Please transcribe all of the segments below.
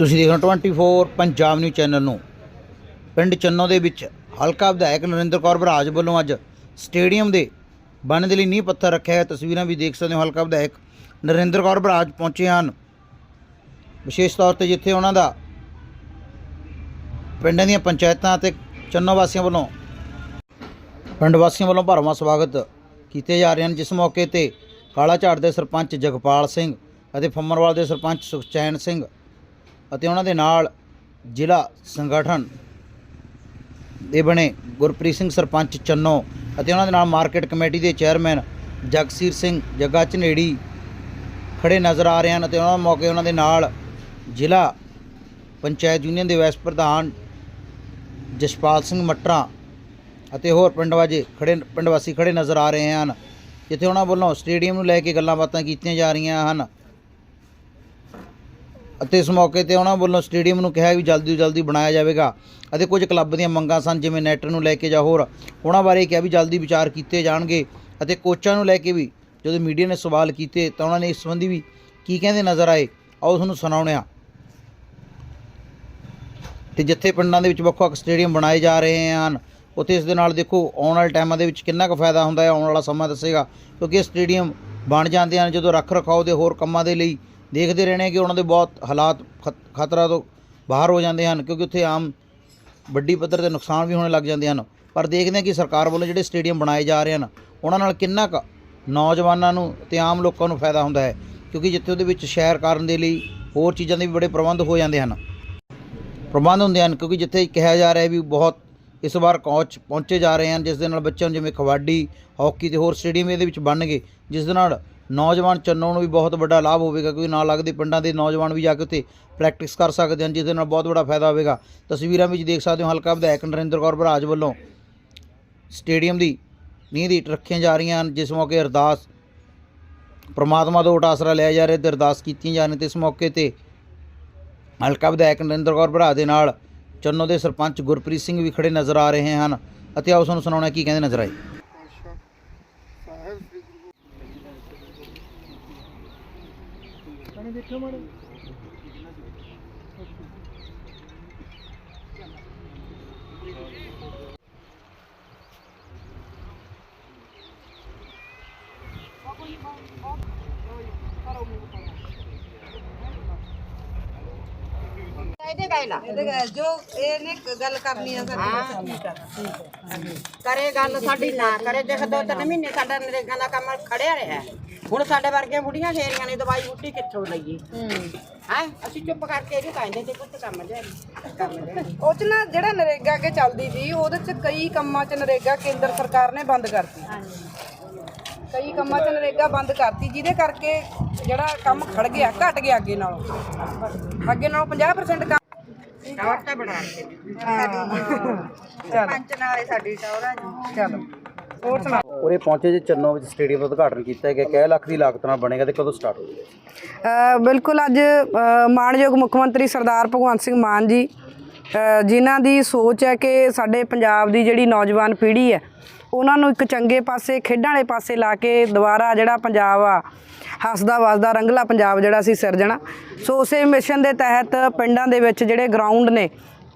ਤੁਸੀਂ ਦੇਖ ਰਹੇ ਹੋ 24 ਪੰਜਾਬ ਨਿਊਜ਼ ਚੈਨਲ ਨੂੰ। ਪਿੰਡ ਚੰਨੋ ਦੇ ਵਿੱਚ ਹਲਕਾ ਵਿਧਾਇਕ ਨਰਿੰਦਰ ਕੌਰ ਬਰਾਜ ਵੱਲੋਂ ਅੱਜ ਸਟੇਡੀਅਮ ਦੇ ਬਣਨ ਦੇ ਲਈ ਨੀਂਹ ਪੱਥਰ ਰੱਖਿਆ ਹੈ। ਤਸਵੀਰਾਂ ਵੀ ਦੇਖ ਸਕਦੇ ਹੋ ਹਲਕਾ ਵਿਧਾਇਕ ਨਰਿੰਦਰ ਕੌਰ ਬਰਾਜ ਪਹੁੰਚੇ ਹਨ। ਵਿਸ਼ੇਸ਼ ਤੌਰ ਤੇ ਜਿੱਥੇ ਉਹਨਾਂ ਦਾ ਪਿੰਡਾਂ ਦੀਆਂ ਪੰਚਾਇਤਾਂ ਅਤੇ ਚੰਨੋ ਵਾਸੀਆਂ ਵੱਲੋਂ ਪਿੰਡ ਵਾਸੀਆਂ ਵੱਲੋਂ ਭਰਵਾਂ ਸਵਾਗਤ ਕੀਤੇ ਜਾ ਰਹੇ ਹਨ। ਜਿਸ ਮੌਕੇ ਤੇ ਕਾਲਾ ਝਾੜ ਦੇ ਸਰਪੰਚ ਜਗਪਾਲ ਸਿੰਘ ਅਤੇ ਫੰਮਰਵਾਲ ਦੇ ਸਰਪੰਚ ਸੁਖਚੈਨ ਸਿੰਘ ਅਤੇ ਉਹਨਾਂ ਦੇ ਨਾਲ ਜ਼ਿਲ੍ਹਾ ਸੰਗਠਨ ਦੇ ਬਣੇ ਗੁਰਪ੍ਰੀਤ ਸਿੰਘ ਸਰਪੰਚ ਚੰਨੋ ਅਤੇ ਉਹਨਾਂ ਦੇ ਨਾਲ ਮਾਰਕੀਟ ਕਮੇਟੀ ਦੇ ਚੇਅਰਮੈਨ ਜਗਸੀਰ ਸਿੰਘ ਜੱਗਾ ਝਨੇੜੀ ਖੜੇ ਨਜ਼ਰ ਆ ਰਹੇ ਹਨ ਅਤੇ ਉਹਨਾਂ ਮੌਕੇ ਉਹਨਾਂ ਦੇ ਨਾਲ ਜ਼ਿਲ੍ਹਾ ਪੰਚਾਇਤ ਯੂਨੀਅਨ ਦੇ ਵਾਈਸ ਪ੍ਰਧਾਨ ਜਸਪਾਲ ਸਿੰਘ ਮਟਰਾ ਅਤੇ ਹੋਰ ਪਿੰਡ ਵਾਜੇ ਖੜੇ ਪਿੰਡ ਵਾਸੀ ਖੜੇ ਨਜ਼ਰ ਆ ਰਹੇ ਹਨ, ਜਿੱਥੇ ਉਹਨਾਂ ਵੱਲੋਂ ਸਟੇਡੀਅਮ ਨੂੰ ਲੈ ਕੇ ਗੱਲਾਂ ਬਾਤਾਂ ਕੀਤੀਆਂ ਜਾ ਰਹੀਆਂ ਹਨ। ਅਤੇ ਇਸ ਮੌਕੇ ਤੇ ਉਹਨਾਂ ਵੱਲੋਂ ਸਟੇਡੀਅਮ ਨੂੰ ਕਿਹਾ ਵੀ ਜਲਦੀ ਤੋਂ ਜਲਦੀ ਬਣਾਇਆ ਜਾਵੇਗਾ ਅਤੇ ਕੁਝ ਕਲੱਬ ਦੀਆਂ ਮੰਗਾਂ ਸਨ, ਜਿਵੇਂ ਨੈਟ ਨੂੰ ਲੈ ਕੇ ਜਾਂ ਹੋਰ। ਉਹਨਾਂ ਬਾਰੇ ਕਿਹਾ ਵੀ ਜਲਦੀ ਵਿਚਾਰ ਕੀਤੇ ਜਾਣਗੇ ਅਤੇ ਕੋਚਾਂ ਨੂੰ ਲੈ ਕੇ ਵੀ ਜਦੋਂ ਮੀਡੀਆ ਨੇ ਸਵਾਲ ਕੀਤੇ ਤਾਂ ਉਹਨਾਂ ਨੇ ਇਸ ਸੰਬੰਧੀ ਵੀ ਕੀ ਕਹਿੰਦੇ ਨਜ਼ਰ ਆਏ। ਆਓ ਤੁਹਾਨੂੰ ਸੁਣਾਉਂਦੇ ਹਾਂ। ਤੇ ਜਿੱਥੇ ਪਿੰਡਾਂ ਦੇ ਵਿੱਚ ਵੱਖ-ਵੱਖ ਸਟੇਡੀਅਮ ਬਣਾਏ ਜਾ ਰਹੇ ਹਨ, ਉੱਥੇ ਇਸ ਦੇ ਨਾਲ ਦੇਖੋ, ਆਉਣ ਵਾਲੇ ਟਾਈਮਾਂ ਦੇ ਵਿੱਚ ਕਿੰਨਾ ਕੁ ਫਾਇਦਾ ਹੁੰਦਾ ਹੈ, ਆਉਣ ਵਾਲਾ ਸਮਾਂ ਦੱਸੇਗਾ, ਕਿਉਂਕਿ ਇਹ ਸਟੇਡੀਅਮ ਬਣ ਜਾਂਦੇ ਹਨ ਜਦੋਂ ਰੱਖ ਰਖਾਓ ਦੇ ਹੋਰ ਕੰਮਾਂ ਦੇ ਲਈ ਦੇਖਦੇ ਰਹਿਣੇ ਕਿ ਉਹਨਾਂ ਦੇ ਬਹੁਤ ਹਾਲਾਤ ਖਤ- ਖਤਰਾ ਤੋਂ ਬਾਹਰ ਹੋ ਜਾਂਦੇ ਹਨ, ਕਿਉਂਕਿ ਉੱਥੇ ਆਮ ਵੱਡੀ ਪੱਧਰ ਤੇ ਨੁਕਸਾਨ ਵੀ ਹੋਣੇ ਲੱਗ ਜਾਂਦੇ ਹਨ। ਪਰ ਦੇਖਦੇ ਹਾਂ ਕਿ ਸਰਕਾਰ ਵੱਲੋਂ ਜਿਹੜੇ ਸਟੇਡੀਅਮ ਬਣਾਏ ਜਾ ਰਹੇ ਹਨ, ਉਹਨਾਂ ਨਾਲ ਕਿੰਨਾ ਕੁ ਨੌਜਵਾਨਾਂ ਨੂੰ ਤੇ ਆਮ ਲੋਕਾਂ ਨੂੰ ਫਾਇਦਾ ਹੁੰਦਾ ਹੈ, ਕਿਉਂਕਿ ਜਿੱਥੇ ਉਹਦੇ ਵਿੱਚ ਸ਼ਹਿਰ ਕਰਨ ਦੇ ਲਈ ਹੋਰ ਚੀਜ਼ਾਂ ਦੇ ਵੀ ਬੜੇ ਪ੍ਰਬੰਧ ਹੋ ਜਾਂਦੇ ਹਨ। ਪ੍ਰਬੰਧ ਹੁੰਦੇ ਹਨ, ਕਿਉਂਕਿ ਜਿੱਥੇ ਕਿਹਾ ਜਾ ਰਿਹਾ ਵੀ ਬਹੁਤ ਇਸ ਵਾਰ ਕੋਚ ਪਹੁੰਚੇ ਜਾ ਰਹੇ ਹਨ, ਜਿਸ ਦੇ ਨਾਲ ਬੱਚਿਆਂ ਨੂੰ ਜਿਵੇਂ ਕਬੱਡੀ, ਹਾਕੀ ਤੇ ਹੋਰ ਸਟੇਡੀਅਮ ਇਹਦੇ ਵਿੱਚ ਬਣ ਗਏ ਜਿਸ ਦੇ ਨਾਲ ਨੌਜਵਾਨ ਚੰਨੋ ਨੂੰ ਵੀ ਬਹੁਤ ਵੱਡਾ ਲਾਭ ਹੋਵੇਗਾ, ਕਿਉਂਕਿ ਨਾਲ ਲੱਗਦੇ ਪਿੰਡਾਂ ਦੇ ਨੌਜਵਾਨ ਵੀ ਜਾ ਕੇ ਉੱਥੇ ਪ੍ਰੈਕਟਿਸ ਕਰ ਸਕਦੇ ਹਨ ਜਿਸ ਦੇ ਨਾਲ ਬਹੁਤ ਵੱਡਾ ਫਾਇਦਾ ਹੋਵੇਗਾ। ਤਸਵੀਰਾਂ ਵਿੱਚ ਦੇਖ ਸਕਦੇ ਹੋ ਹਲਕਾ ਵਿਧਾਇਕ ਨਰਿੰਦਰ ਕੌਰ ਬਰਾਜ ਵੱਲੋਂ ਸਟੇਡੀਅਮ ਦੀ ਨੀਂਹ ਦੀ ਰੱਖੀਆਂ ਜਾ ਰਹੀਆਂ ਹਨ, ਜਿਸ ਮੌਕੇ ਅਰਦਾਸ, ਪ੍ਰਮਾਤਮਾ ਤੋਂ ਉਟਾਸਰਾ ਲਿਆ ਜਾ ਰਿਹਾ ਤੇ ਅਰਦਾਸ ਕੀਤੀਆਂ ਜਾ ਰਹੀਆਂ ਤੇ ਇਸ ਮੌਕੇ ਤੇ ਹਲਕਾ ਵਿਧਾਇਕ ਨਰਿੰਦਰ ਕੌਰ ਭਰਾ ਦੇ ਨਾਲ ਚੰਨੋ ਦੇ ਸਰਪੰਚ ਗੁਰਪ੍ਰੀਤ ਸਿੰਘ ਵੀ ਖੜੇ ਨਜ਼ਰ ਆ ਰਹੇ ਹਨ। ਅਤੇ ਆਓ ਤੁਹਾਨੂੰ ਸੁਣਾਉਣਾ ਕੀ ਕਹਿੰਦੇ ਨਜ਼ਰ ਆਏ? ਇਹਦੇ ਗਏ ਲਾ ਇਹਦੇ ਗੱਲ- ਜੋ ਇਹਨੇ ਗੱਲ ਕਰਨੀ ਆ ਸਾਡੀ ਕਰੇ ਗੱਲ ਸਾਡੀ ਨਾ ਕਰੇ ਦੇਖ ਦੋ ਤਿੰਨ ਮਹੀਨੇ ਸਾਡਾ ਨਰੇਗਾ ਦਾ ਕੰਮ ਖੜਿਆ ਰਿਹਾ ਹੁਣ ਸਾਡੇ ਵਰਗੀਆਂ ਬੁੜੀਆਂ ਸ਼ੇਰੀਆਂ ਨੇ ਦਵਾਈ ਬੂਟੀ ਕਿੱਥੋਂ ਲਈਏ? ਹੈ। ਅਸੀਂ ਚੁੱਪ ਕਰਕੇ ਇਹਨੂੰ ਕਹਿੰਦੇ ਤੇ ਕੁੱਤ ਕੰਮ ਲਿਆ ਕੰਮ ਲਿਆ ਉਹ ਚ ਨਾ ਜਿਹੜਾ ਨਰੇਗਾ ਅੱਗੇ ਚੱਲਦੀ ਸੀ ਉਹਦੇ ਚ ਕਈ ਕੰਮਾਂ ਚ ਨਰੇਗਾ ਕੇਂਦਰ ਸਰਕਾਰ ਨੇ ਬੰਦ ਕਰਤੀ। ਕਈ ਕੰਮਾਂ ਚ ਨਰੇਗਾ ਬੰਦ ਕਰਤੀ ਜਿਹਦੇ ਕਰਕੇ ਜਿਹੜਾ ਕੰਮ ਖੜ ਗਿਆ ਘਟ ਗਿਆ ਅੱਗੇ ਨਾਲੋਂ। ਅੱਗੇ ਨਾਲੋਂ 50% ਕੰਮ ਟੌਰ ਤਾਂ ਬਣਾ ਕੇ ਚੱਲ ਪੰਚ ਨਾਲੇ ਸਾਡੀ ਟੌਰਾਂ ਜੀ ਚਲੋ। ਹੋਰ ਸੁਣਾ। ਉਰੇ ਪਹੁੰਚੇ ਜੇ ਚੰਨੋ ਵਿੱਚ ਸਟੇਡੀਅਮ ਦਾ ਉਦਘਾਟਨ ਕੀਤਾ ਗਿਆ। ਕਿ ਲੱਖ ਦੀ ਲਾਗਤ ਨਾਲ ਬਣੇਗਾ ਤੇ ਕਦੋਂ ਸਟਾਰਟ ਹੋਵੇਗਾ ਬਿਲਕੁਲ ਅੱਜ ਮਾਣਯੋਗ ਮੁੱਖ ਮੰਤਰੀ ਸਰਦਾਰ ਭਗਵੰਤ ਸਿੰਘ ਮਾਨ ਜੀ ਜਿਨ੍ਹਾਂ ਦੀ ਸੋਚ ਹੈ ਕਿ ਸਾਡੇ ਪੰਜਾਬ ਦੀ ਜਿਹੜੀ ਨੌਜਵਾਨ ਪੀੜ੍ਹੀ ਹੈ ਉਹਨਾਂ ਨੂੰ ਇੱਕ ਚੰਗੇ ਪਾਸੇ ਖੇਡਾਂ ਵਾਲੇ ਪਾਸੇ ਲਾ ਕੇ ਦੁਬਾਰਾ ਜਿਹੜਾ ਪੰਜਾਬ ਆ ਹੱਸਦਾ ਵਸਦਾ ਰੰਗਲਾ ਪੰਜਾਬ ਜਿਹੜਾ ਅਸੀਂ ਸਿਰਜਣਾ। ਸੋ ਉਸੇ ਮਿਸ਼ਨ ਦੇ ਤਹਿਤ ਪਿੰਡਾਂ ਦੇ ਵਿੱਚ ਜਿਹੜੇ ਗਰਾਊਂਡ ਨੇ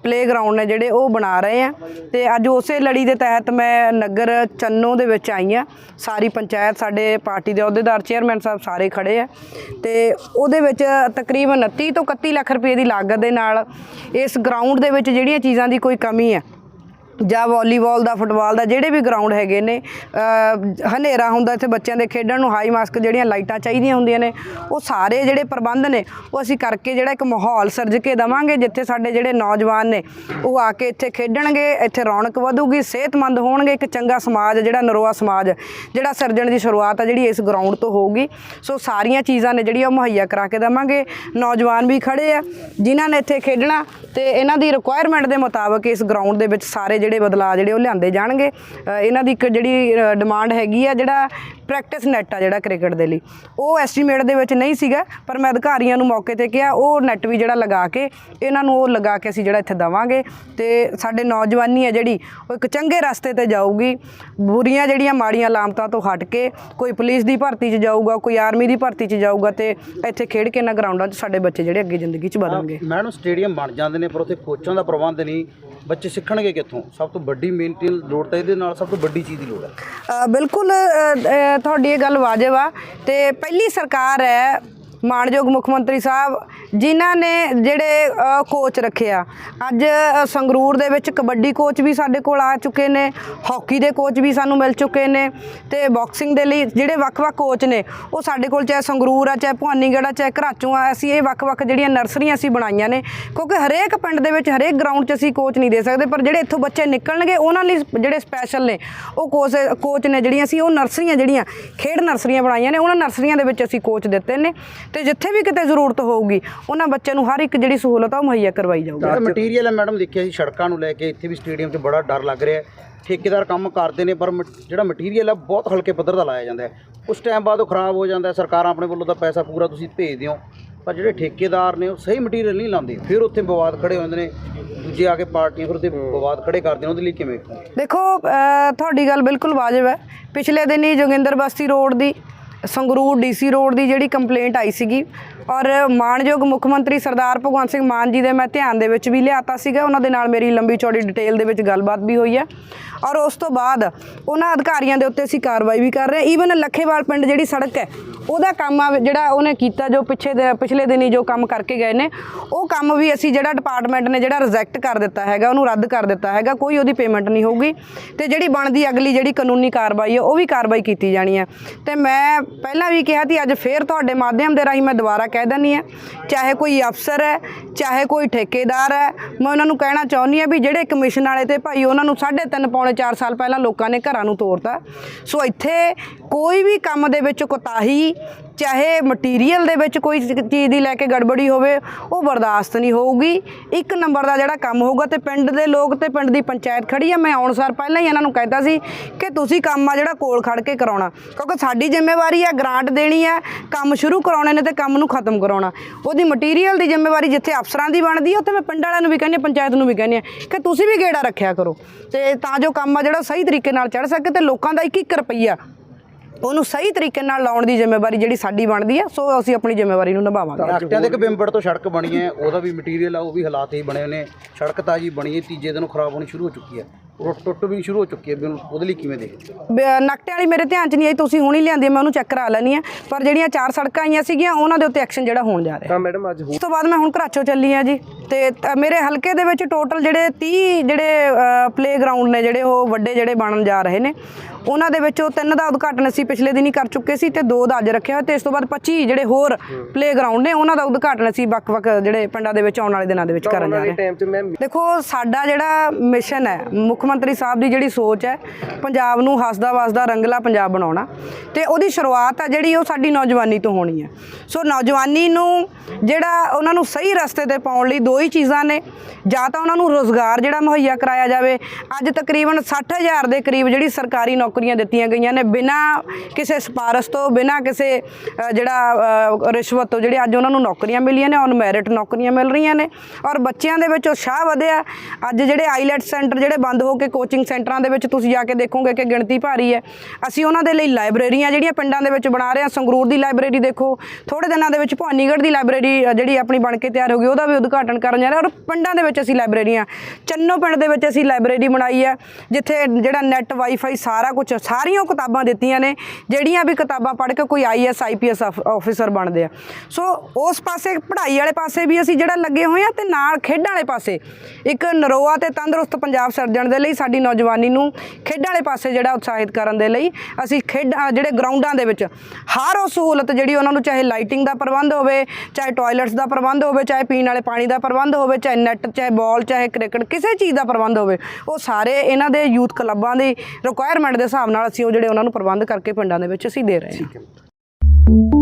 ਪਲੇਗਰਾਉਂਡ ਨੇ ਜਿਹੜੇ ਉਹ ਬਣਾ ਰਹੇ ਆ। ਤੇ ਅੱਜ ਉਸੇ ਲੜੀ ਦੇ ਤਹਿਤ ਮੈਂ ਨਗਰ ਚੰਨੋ ਦੇ ਵਿੱਚ ਆਈ ਆ। ਸਾਰੀ ਪੰਚਾਇਤ ਸਾਡੇ ਪਾਰਟੀ ਦੇ ਅਹੁਦੇਦਾਰ ਚੇਅਰਮੈਨ ਸਾਹਿਬ ਸਾਰੇ ਖੜੇ ਆ। ਤੇ ਉਹਦੇ ਵਿੱਚ ਤਕਰੀਬਨ 29 ਤੋਂ 31 ਲੱਖ ਰੁਪਏ ਦੀ ਲਾਗਤ ਦੇ ਨਾਲ ਇਸ ਗਰਾਊਂਡ ਦੇ ਵਿੱਚ ਜਿਹੜੀਆਂ ਚੀਜ਼ਾਂ ਦੀ ਕੋਈ ਕਮੀ ਹੈ ਜਾਂ ਵਾਲੀਬਾਲ ਦਾ, ਫੁੱਟਬਾਲ ਦਾ, ਜਿਹੜੇ ਵੀ ਗਰਾਊਂਡ ਹੈਗੇ ਨੇ ਹਨੇਰਾ ਹੁੰਦਾ ਇੱਥੇ ਬੱਚਿਆਂ ਦੇ ਖੇਡਣ ਨੂੰ ਹਾਈ ਮਾਸਕ ਜਿਹੜੀਆਂ ਲਾਈਟਾਂ ਚਾਹੀਦੀਆਂ ਹੁੰਦੀਆਂ ਨੇ, ਉਹ ਸਾਰੇ ਜਿਹੜੇ ਪ੍ਰਬੰਧ ਨੇ, ਉਹ ਅਸੀਂ ਕਰਕੇ ਜਿਹੜਾ ਇੱਕ ਮਾਹੌਲ ਸਿਰਜ ਕੇ ਦਵਾਂਗੇ, ਜਿੱਥੇ ਸਾਡੇ ਜਿਹੜੇ ਨੌਜਵਾਨ ਨੇ, ਉਹ ਆ ਕੇ ਇੱਥੇ ਖੇਡਣਗੇ, ਇੱਥੇ ਰੌਣਕ ਵਧੂਗੀ, ਸਿਹਤਮੰਦ ਹੋਣਗੇ, ਇੱਕ ਚੰਗਾ ਸਮਾਜ, ਜਿਹੜਾ ਨਰੋਆ ਸਮਾਜ, ਜਿਹੜਾ ਸਿਰਜਣ ਦੀ ਸ਼ੁਰੂਆਤ ਆ ਜਿਹੜੀ ਇਸ ਗਰਾਊਂਡ ਤੋਂ ਹੋਊਗੀ। ਸੋ ਸਾਰੀਆਂ ਚੀਜ਼ਾਂ ਨੇ ਜਿਹੜੀਆਂ ਉਹ ਮੁਹੱਈਆ ਕਰਾ ਕੇ ਦਵਾਂਗੇ। ਨੌਜਵਾਨ ਵੀ ਖੜੇ ਆ, ਜਿਨ੍ਹਾਂ ਨੇ ਇੱਥੇ ਖੇਡਣਾ, ਤੇ ਇਹਨਾਂ ਦੀ ਰਿਕੁਆਇਰਮੈਂਟ ਦੇ ਮੁਤਾਬਕ ਇਸ ਗਰਾਊਂਡ ਦੇ ਵਿੱਚ ਸਾਰੇ ਜਿਹੜੇ ਬਦਲਾਅ ਜਿਹੜੇ ਉਹ ਲਿਆਂਦੇ ਜਾਣਗੇ। ਇਹਨਾਂ ਦੀ ਇੱਕ ਜਿਹੜੀ ਡਿਮਾਂਡ ਹੈਗੀ ਆ ਜਿਹੜਾ ਪ੍ਰੈਕਟਿਸ ਨੈਟ ਆ ਜਿਹੜਾ ਕ੍ਰਿਕਟ ਦੇ ਲਈ। ਉਹ ਐਸਟੀਮੇਟ ਦੇ ਵਿੱਚ ਨਹੀਂ ਸੀਗਾ ਪਰ ਮੈਂ ਅਧਿਕਾਰੀਆਂ ਨੂੰ ਮੌਕੇ ਤੇ ਕਿਹਾ ਉਹ ਨੈਟ ਵੀ ਜਿਹੜਾ ਲਗਾ ਕੇ ਇਹਨਾਂ ਨੂੰ ਉਹ ਲਗਾ ਕੇ ਅਸੀਂ ਜਿਹੜਾ ਇੱਥੇ ਦਵਾਂਗੇ। ਤੇ ਸਾਡੇ ਨੌਜਵਾਨੀ ਹੈ ਜਿਹੜੀ ਉਹ ਇੱਕ ਚੰਗੇ ਰਸਤੇ ਤੇ ਜਾਊਗੀ। ਬੁਰੀਆਂ ਜਿਹੜੀਆਂ ਮਾੜੀਆਂ ਲਾਮਤਾਂ ਤੋਂ ਹਟ ਕੇ ਕੋਈ ਪੁਲਿਸ ਦੀ ਭਰਤੀ 'ਚ ਜਾਊਗਾ ਕੋਈ ਆਰਮੀ ਦੀ ਭਰਤੀ 'ਚ ਜਾਊਗਾ ਤੇ ਇੱਥੇ ਖੇਡ ਕੇ ਇਹਨਾਂ ਗਰਾਊਂਡਾਂ 'ਚ ਸਾਡੇ ਬੱਚੇ ਜਿਹੜੇ ਅੱਗੇ ਜ਼ਿੰਦਗੀ 'ਚ ਵਧਣਗੇ। ਮੈਡਮ ਸਟੇਡੀਅਮ ਬਣ ਜਾਂਦੇ ਨੇ ਪਰ ਉੱਥੇ ਕੋਚਾਂ ਦਾ ਪ੍ਰਬੰਧ ਨਹੀਂ ਬੱਚੇ ਸਿੱਖਣਗੇ ਕਿੱਥੋਂ? ਸਭ ਤੋਂ ਵੱਡੀ ਮੇਨਟੇਨ ਲੋੜ ਤਾਂ ਇਹਦੇ ਨਾਲ ਸਭ ਤੋਂ ਵੱਡੀ ਚੀਜ਼ ਦੀ ਲੋੜ ਹੈ। ਬਿਲਕੁਲ ਤੁਹਾਡੀ ਇਹ ਗੱਲ ਵਾਜਬ ਆ ਤੇ ਪਹਿਲੀ ਸਰਕਾਰ ਹੈ, ਮਾਣਯੋਗ ਮੁੱਖ ਮੰਤਰੀ ਸਾਹਿਬ ਜਿਨ੍ਹਾਂ ਨੇ ਜਿਹੜੇ ਅ, ਕੋਚ ਰੱਖਿਆ ਅੱਜ ਸੰਗਰੂਰ ਦੇ ਵਿੱਚ ਕਬੱਡੀ ਕੋਚ ਵੀ ਸਾਡੇ ਕੋਲ ਆ ਚੁੱਕੇ ਨੇ ਹਾਕੀ ਦੇ ਕੋਚ ਵੀ ਸਾਨੂੰ ਮਿਲ ਚੁੱਕੇ ਨੇ ਤੇ ਬਾਕਸਿੰਗ ਦੇ ਲਈ ਜਿਹੜੇ ਵੱਖ-ਵੱਖ ਕੋਚ ਨੇ ਉਹ ਸਾਡੇ ਕੋਲ ਚਾਹੇ ਸੰਗਰੂਰ ਆ ਚਾਹੇ ਭਵਾਨੀਗੜ੍ਹ ਆ ਚਾਹੇ ਘਰਾਚੋਂ ਆ ਅਸੀਂ ਇਹ ਵੱਖ-ਵੱਖ ਜਿਹੜੀਆਂ ਨਰਸਰੀਆਂ ਅਸੀਂ ਬਣਾਈਆਂ ਨੇ ਕਿਉਂਕਿ ਹਰੇਕ ਪਿੰਡ ਦੇ ਵਿੱਚ ਹਰੇਕ ਗਰਾਊਂਡ 'ਚ ਅਸੀਂ ਕੋਚ ਨਹੀਂ ਦੇ ਸਕਦੇ ਪਰ ਜਿਹੜੇ ਇੱਥੋਂ ਬੱਚੇ ਨਿਕਲਣਗੇ ਉਹਨਾਂ ਲਈ ਜਿਹੜੇ ਸਪੈਸ਼ਲ ਨੇ ਉਹ ਕੋਚ ਕੋਚ ਨੇ ਜਿਹੜੀਆਂ ਅਸੀਂ ਉਹ ਨਰਸਰੀਆਂ ਜਿਹੜੀਆਂ ਖੇਡ ਨਰਸਰੀਆਂ ਬਣਾਈਆਂ ਨੇ ਉਹਨਾਂ ਨਰਸਰੀਆਂ ਦੇ ਵਿੱਚ ਅਸੀਂ ਕੋਚ ਦਿੱਤੇ ਨੇ ਤੇ ਜਿੱਥੇ ਵੀ ਕਿਤੇ ਜ਼ਰੂਰਤ ਹੋਊਗੀ ਉਹਨਾਂ ਬੱਚਿਆਂ ਨੂੰ ਹਰ ਇੱਕ ਜਿਹੜੀ ਸਹੂਲਤ ਆ ਉਹ ਮੁਹੱਈਆ ਕਰਵਾਈ ਜਾਊਗੀ। ਜਿਹੜਾ ਮਟੀਰੀਅਲ ਹੈ ਮੈਡਮ ਦੇਖਿਆ ਸੀ ਸੜਕਾਂ ਨੂੰ ਲੈ ਕੇ ਇੱਥੇ ਵੀ ਸਟੇਡੀਅਮ 'ਚ ਬੜਾ ਡਰ ਲੱਗ ਰਿਹਾ ਹੈ। ਠੇਕੇਦਾਰ ਕੰਮ ਕਰਦੇ ਨੇ ਪਰ ਮ- ਜਿਹੜਾ ਮਟੀਰੀਅਲ ਹੈ ਬਹੁਤ ਹਲਕੇ ਪੱਧਰ ਦਾ ਲਾਇਆ ਜਾਂਦਾ ਹੈ। ਉਸ ਟਾਈਮ ਬਾਅਦ ਉਹ ਖਰਾਬ ਹੋ ਜਾਂਦਾ ਹੈ ਸਰਕਾਰਾਂ ਆਪਣੇ ਵੱਲੋਂ ਤਾਂ ਪੈਸਾ ਪੂਰਾ ਤੁਸੀਂ ਭੇਜਦੇ ਹੋ ਪਰ ਜਿਹੜੇ ਠੇਕੇਦਾਰ ਨੇ ਉਹ ਸਹੀ ਮਟੀਰੀਅਲ ਨਹੀਂ ਲਾਉਂਦੇ। ਫਿਰ ਉੱਥੇ ਵਿਵਾਦ ਖੜੇ ਹੋ ਜਾਂਦੇ ਨੇ। ਦੂਜੇ ਆ ਕੇ ਪਾਰਟੀਆਂ ਫਿਰ ਉੱਥੇ ਵਿਵਾਦ ਖੜੇ ਕਰਦੇ ਨੇ ਉਹਦੇ ਲਈ ਕਿਵੇਂ? ਦੇਖੋ ਤੁਹਾਡੀ ਗੱਲ ਬਿਲਕੁਲ ਵਾਜਬ ਹੈ। ਪਿਛਲੇ ਦਿਨ ਹੀ ਜੋਗਿੰਦਰ ਬਸਤੀ ਰੋਡ ਦੀ ਸੰਗਰੂਰ ਡੀਸੀ ਰੋਡ ਦੀ ਜਿਹੜੀ ਕੰਪਲੇਂਟ ਆਈ ਸੀਗੀ ਔਰ ਮਾਣਯੋਗ ਮੁੱਖ ਮੰਤਰੀ ਸਰਦਾਰ ਭਗਵੰਤ ਸਿੰਘ ਮਾਨ ਜੀ ਦੇ ਮੈਂ ਧਿਆਨ ਦੇ ਵਿੱਚ ਵੀ ਲਿਆਤਾ ਸੀਗਾ। ਉਹਨਾਂ ਦੇ ਨਾਲ ਮੇਰੀ ਲੰਬੀ ਚੌੜੀ ਡਿਟੇਲ ਦੇ ਵਿੱਚ ਗੱਲਬਾਤ ਵੀ ਹੋਈ ਹੈ। ਔਰ ਉਸ ਤੋਂ ਬਾਅਦ ਉਹਨਾਂ ਅਧਿਕਾਰੀਆਂ ਦੇ ਉੱਤੇ ਅਸੀਂ ਕਾਰਵਾਈ ਵੀ ਕਰ ਰਹੇ ਹਾਂ। ਈਵਨ ਲੱਖੇਵਾਲ ਪਿੰਡ ਜਿਹੜੀ ਸੜਕ ਹੈ, ਉਹਦਾ ਕੰਮ ਆ ਜਿਹੜਾ ਉਹਨੇ ਕੀਤਾ ਜੋ ਪਿੱਛੇ ਪਿਛਲੇ ਦਿਨੀ ਜੋ ਕੰਮ ਕਰਕੇ ਗਏ ਨੇ, ਉਹ ਕੰਮ ਵੀ ਅਸੀਂ ਜਿਹੜਾ ਡਿਪਾਰਟਮੈਂਟ ਨੇ ਜਿਹੜਾ ਰਿਜੈਕਟ ਕਰ ਦਿੱਤਾ ਹੈਗਾ, ਉਹਨੂੰ ਰੱਦ ਕਰ ਦਿੱਤਾ ਹੈਗਾ। ਕੋਈ ਉਹਦੀ ਪੇਮੈਂਟ ਨਹੀਂ ਹੋਊਗੀ ਤੇ ਜਿਹੜੀ ਬਣਦੀ ਅਗਲੀ ਜਿਹੜੀ ਕਾਨੂੰਨੀ ਕਾਰਵਾਈ ਹੈ, ਉਹ ਵੀ ਕਾਰਵਾਈ ਕੀਤੀ ਜਾਣੀ ਹੈ। ਤੇ ਮੈਂ ਪਹਿਲਾਂ ਵੀ ਕਿਹਾ ਸੀ, ਅੱਜ ਫੇਰ ਤੁਹਾਡੇ ਮਾਧਿਅਮ ਦੇ ਰਾਹੀਂ ਮੈਂ ਦੁਬਾਰਾ ਕਹਿ ਦਿੰਦੀ ਹਾਂ ਚਾਹੇ ਕੋਈ ਅਫਸਰ ਹੈ, ਚਾਹੇ ਕੋਈ ਠੇਕੇਦਾਰ ਹੈ, ਮੈਂ ਉਹਨਾਂ ਨੂੰ ਕਹਿਣਾ ਚਾਹੁੰਦੀ ਹਾਂ ਵੀ ਜਿਹੜੇ ਕਮਿਸ਼ਨ ਵਾਲੇ ਤੇ ਭਾਈ ਉਹਨਾਂ ਨੂੰ 3.5 ਪੌਣੇ 4 ਸਾਲ ਪਹਿਲਾਂ ਲੋਕਾਂ ਨੇ ਘਰਾਂ ਨੂੰ ਤੋਰਤਾ। ਸੋ ਇੱਥੇ ਕੋਈ ਵੀ ਕੰਮ ਦੇ ਵਿੱਚ ਕੋਤਾਹੀ ਚਾਹੇ ਮਟੀਰੀਅਲ ਦੇ ਵਿੱਚ ਕੋਈ ਚੀਜ਼ ਦੀ ਲੈ ਕੇ ਗੜਬੜੀ ਹੋਵੇ, ਉਹ ਬਰਦਾਸ਼ਤ ਨਹੀਂ ਹੋਊਗੀ। ਇੱਕ ਨੰਬਰ ਦਾ ਜਿਹੜਾ ਕੰਮ ਹੋਊਗਾ ਤੇ ਪਿੰਡ ਦੇ ਲੋਕ ਤੇ ਪਿੰਡ ਦੀ ਪੰਚਾਇਤ ਖੜੀ ਆ। ਮੈਂ ਆਉਣ ਸਾਰ ਪਹਿਲਾਂ ਹੀ ਇਹਨਾਂ ਨੂੰ ਕਹਿਤਾ ਸੀ ਕਿ ਤੁਸੀਂ ਕੰਮ ਆ ਜਿਹੜਾ ਕੋਲ ਖੜ ਕੇ ਕਰਾਉਣਾ। ਕਿਉਂਕਿ ਸਾਡੀ ਜ਼ਿੰਮੇਵਾਰੀ ਆ ਗ੍ਰਾਂਟ ਦੇਣੀ ਹੈ ਕੰਮ ਸ਼ੁਰੂ ਕਰਾਉਣੇ ਨੇ ਤੇ ਕੰਮ ਨੂੰ ਖਤਮ ਕਰਾਉਣਾ। ਉਹਦੀ ਮਟੀਰੀਅਲ ਦੀ ਜ਼ਿੰਮੇਵਾਰੀ ਜਿੱਥੇ ਅਫਸਰਾਂ ਦੀ ਬਣਦੀ ਆ, ਉੱਥੇ ਮੈਂ ਪਿੰਡ ਵਾਲਿਆਂ ਨੂੰ ਵੀ ਕਹਿੰਦੀ ਹਾਂ ਪੰਚਾਇਤ ਨੂੰ ਵੀ ਕਹਿੰਦੀ ਹਾਂ ਕਿ ਤੁਸੀਂ ਵੀ ਗੇੜਾ ਰੱਖਿਆ ਕਰੋ। ਤੇ ਤਾਂ ਜੋ ਕੰਮ ਆ ਜਿਹੜਾ ਸਹੀ ਤਰੀਕੇ ਨਾਲ ਚੜ ਸਕੇ ਤੇ ਲੋਕਾਂ ਦਾ ਇੱਕ ਇੱਕ ਰੁਪਈਆ ਉਹਨੂੰ ਸਹੀ ਤਰੀਕੇ ਨਾਲ ਲਾਉਣ ਦੀ ਜ਼ਿੰਮੇਵਾਰੀ ਜਿਹੜੀ ਸਾਡੀ ਬਣਦੀ ਹੈ ਸੋ ਅਸੀਂ ਆਪਣੀ ਜ਼ਿੰਮੇਵਾਰੀ ਨੂੰ ਨਿਭਾਵਾਂਗੇ। ਐਕਟਾਂ ਦੇ ਬਿੰਬੜ ਤੋਂ ਸੜਕ ਬਣੀ ਹੈ ਉਹਦਾ ਵੀ ਮਟੀਰੀਅਲ ਆ ਉਹ ਵੀ ਹਾਲਾਤ ਹੀ ਬਣੇ ਨੇ। ਸੜਕ ਤਾਜੀ ਬਣੀ ਹੈ ਤੀਜੇ ਦਿਨ ਖਰਾਬ ਹੋਣੀ ਸ਼ੁਰੂ ਹੋ ਚੁੱਕੀ ਹੈ। ਉਹ ਟੁੱਟ ਵੀ ਸ਼ੁਰੂ ਹੋ ਚੁੱਕੀ ਹੈ ਉਹਦੇ ਲਈ ਕਿਵੇਂ ਦੇਖਦੇ ਨਕਟੇ ਵਾਲੀ ਮੇਰੇ ਧਿਆਨ 'ਚ ਨਹੀਂ ਆਈ ਤੁਸੀਂ ਹੁਣੀ ਲਿਆਂਦੀ ਹੈ, ਮੈਂ ਉਹਨੂੰ ਚੈੱਕ ਕਰਾ ਲੈਣੀ ਆ। ਪਰ ਜਿਹੜੀਆਂ ਚਾਰ ਸੜਕਾਂ ਆਈਆਂ ਸੀਗੀਆਂ ਉਹਨਾਂ ਦੇ ਉੱਤੇ ਐਕਸ਼ਨ ਜਿਹੜਾ ਹੋਣ ਜਾ ਰਿਹਾ। ਤਾਂ ਮੈਡਮ ਅੱਜ ਉਸ ਤੋਂ ਬਾਅਦ ਮੈਂ ਹੁਣ ਘਰਾਚੋਂ ਚੱਲੀ ਆ ਜੀ। ਤੇ ਮੇਰੇ ਹਲਕੇ ਦੇ ਵਿੱਚ ਟੋਟਲ ਜਿਹੜੇ 30 ਜਿਹੜੇ ਪਲੇਗਰਾਉਂਡ ਨੇ ਜਿਹੜੇ ਉਹ ਵੱਡੇ ਜਿਹੜੇ ਬਣਨ ਜਾ ਰਹੇ ਨੇ ਉਹਨਾਂ ਦੇ ਵਿੱਚੋਂ ਤਿੰਨ ਦਾ ਉਦਘਾਟਨ ਅਸੀਂ ਪਿਛਲੇ ਦਿਨ ਹੀ ਕਰ ਚੁੱਕੇ ਸੀ ਤੇ ਦੋ ਦਾ ਅੱਜ ਰੱਖਿਆ ਤੇ ਇਸ ਤੋਂ ਬਾਅਦ 25 ਜਿਹੜੇ ਹੋਰ ਪਲੇਗਰਾਉਂਡ ਨੇ ਉਹਨਾਂ ਦਾ ਉਦਘਾਟਨ ਅਸੀਂ ਵੱਖ-ਵੱਖ ਜਿਹੜੇ ਪਿੰਡਾਂ ਦੇ ਵਿੱਚ ਆਉਣ ਵਾਲੇ ਦਿਨਾਂ ਦੇ ਵਿੱਚ ਕਰਨ ਜਾ ਰਹੇ ਦੇਖੋ ਸਾਡਾ ਜਿਹੜਾ ਮਿਸ਼ਨ ਹੈ ਮੁੱਖ ਮੰਤਰੀ ਸਾਹਿਬ ਦੀ ਜਿਹੜੀ ਸੋਚ ਹੈ ਪੰਜਾਬ ਨੂੰ ਹੱਸਦਾ ਵਸਦਾ ਰੰਗਲਾ ਪੰਜਾਬ ਬਣਾਉਣਾ ਤੇ ਉਹਦੀ ਸ਼ੁਰੂਆਤ ਆ ਜਿਹੜੀ ਉਹ ਸਾਡੀ ਨੌਜਵਾਨੀ ਤੋਂ ਹੋਣੀ ਹੈ। ਸੋ ਨੌਜਵਾਨੀ ਨੂੰ ਜਿਹੜਾ ਉਹਨਾਂ ਨੂੰ ਸਹੀ ਰਸਤੇ ਤੇ ਪਾਉਣ ਲਈ ਦੋ ਹੀ ਚੀਜ਼ਾਂ ਨੇ। ਜਾਂ ਤਾਂ ਉਹਨਾਂ ਨੂੰ ਰੋਜ਼ਗਾਰ ਜਿਹੜਾ ਮੁਹੱਈਆ ਕਰਾਇਆ ਜਾਵੇ। ਅੱਜ ਤਕਰੀਬਨ 60000 ਦੇ ਕਰੀਬ ਜਿਹੜੀ ਸਰਕਾਰੀ ਨੌਕਰੀਆਂ ਦਿੱਤੀਆਂ ਗਈਆਂ ਨੇ। ਬਿਨਾਂ ਕਿਸੇ ਸਿਫਾਰਸ਼ ਤੋਂ, ਬਿਨਾਂ ਕਿਸੇ ਜਿਹੜਾ ਰਿਸ਼ਵਤ ਤੋਂ ਜਿਹੜੇ ਅੱਜ ਉਹਨਾਂ ਨੂੰ ਨੌਕਰੀਆਂ ਮਿਲੀਆਂ ਨੇ। ਔਨ ਮੈਰਿਟ ਨੌਕਰੀਆਂ ਮਿਲ ਰਹੀਆਂ ਨੇ। ਔਰ ਬੱਚਿਆਂ ਦੇ ਵਿੱਚ ਉਤਸ਼ਾਹ ਵਧਿਆ। ਅੱਜ ਜਿਹੜੇ ਆਈਲੈਟ ਸੈਂਟਰ ਜਿਹੜੇ ਬੰਦ ਹੋ ਕੇ ਕੋਚਿੰਗ ਸੈਂਟਰਾਂ ਦੇ ਵਿੱਚ ਤੁਸੀਂ ਜਾ ਕੇ ਦੇਖੋਗੇ ਕਿ ਗਿਣਤੀ ਭਾਰੀ ਹੈ। ਅਸੀਂ ਉਹਨਾਂ ਦੇ ਲਈ ਲਾਇਬ੍ਰੇਰੀਆਂ ਜਿਹੜੀਆਂ ਪਿੰਡਾਂ ਦੇ ਵਿੱਚ ਬਣਾ ਰਹੇ ਹਾਂ। ਸੰਗਰੂਰ ਦੀ ਲਾਇਬ੍ਰੇਰੀ ਦੇਖੋ। ਥੋੜੇ ਦਿਨਾਂ ਦੇ ਵਿੱਚ ਭਵਾਨੀਗੜ੍ਹ ਦੀ ਲਾਇਬ੍ਰੇਰੀ ਜਿਹੜੀ ਆਪਣੀ ਬਣ ਕੇ ਤਿਆਰ ਹੋ ਗਈ, ਉਹਦਾ ਵੀ ਉਦਘਾਟਨ ਕਰਨ ਜਾ ਰਹੇ ਔਰ ਪਿੰਡਾਂ ਦੇ ਵਿੱਚ ਅਸੀਂ ਲਾਇਬ੍ਰੇਰੀਆਂ ਚੰਨੋ ਪਿੰਡ ਦੇ ਵਿੱਚ ਅਸੀਂ ਲਾਇਬ੍ਰੇਰੀ ਬਣਾਈ ਹੈ, ਜਿੱਥੇ ਜਿਹੜਾ ਨੈਟ ਵਾਈਫਾਈ ਸਾਰਾ ਕੁਝ ਸਾਰੀਆਂ ਕਿਤਾਬਾਂ ਦਿੱਤੀਆਂ ਨੇ, ਜਿਹੜੀਆਂ ਵੀ ਕਿਤਾਬਾਂ ਪੜ੍ਹ ਕੇ ਕੋਈ ਆਈਐਸ ਆਈਪੀਐਸ ਆਫੀਸਰ ਬਣਦੇ ਆ। ਸੋ ਉਸ ਪਾਸੇ ਪੜ੍ਹਾਈ ਵਾਲੇ ਪਾਸੇ ਵੀ ਅਸੀਂ ਜਿਹੜਾ ਲੱਗੇ ਹੋਏ ਆ ਤੇ ਨਾਲ ਖੇਡਾਂ ਵਾਲੇ ਪਾਸੇ। ਇੱਕ ਨਰੋਆ ਤੇ ਤੰਦਰੁਸਤ ਪੰਜਾਬ ਸਿਰਜਣ ਦੇ ਲਈ ਸਾਡੀ ਨੌਜਵਾਨੀ ਨੂੰ ਖੇਡਾਂ ਵਾਲੇ ਪਾਸੇ ਜਿਹੜਾ ਉਤਸ਼ਾਹਿਤ ਕਰਨ ਦੇ ਲਈ ਅਸੀਂ ਖੇਡਾਂ ਜਿਹੜੇ ਗਰਾਊਂਡਾਂ ਦੇ ਵਿੱਚ, ਹਰ ਉਹ ਸਹੂਲਤ ਜਿਹੜੀ ਉਹਨਾਂ ਨੂੰ ਚਾਹੇ ਲਾਈਟਿੰਗ ਦਾ ਪ੍ਰਬੰਧ ਹੋਵੇ, ਚਾਹੇ ਟਾਇਲਟਸ ਦਾ ਪ੍ਰਬੰਧ ਹੋਵੇ, ਚਾਹੇ ਪੀਣ ਵਾਲੇ ਪਾਣੀ ਦਾ ਪ੍ਰਬੰਧ ਪ੍ਰਬੰਧ ਹੋਵੇ, ਚਾਹੇ ਨੈੱਟ ਚਾਹੇ ਬਾਲ ਚਾਹੇ ਕ੍ਰਿਕਟ ਕਿਸੇ ਚੀਜ਼ ਦਾ ਪ੍ਰਬੰਧ ਹੋਵੇ, ਉਹ ਸਾਰੇ ਇਹਨਾਂ ਦੇ ਯੂਥ ਕਲੱਬਾਂ ਦੀ ਰਿਕੁਆਇਰਮੈਂਟ ਦੇ ਹਿਸਾਬ ਨਾਲ ਅਸੀਂ ਉਹ ਜਿਹੜੇ ਉਹਨਾਂ ਨੂੰ ਪ੍ਰਬੰਧ ਕਰਕੇ ਪਿੰਡਾਂ ਦੇ ਵਿੱਚ ਅਸੀਂ ਦੇ ਰਹੇ ਹਾਂ।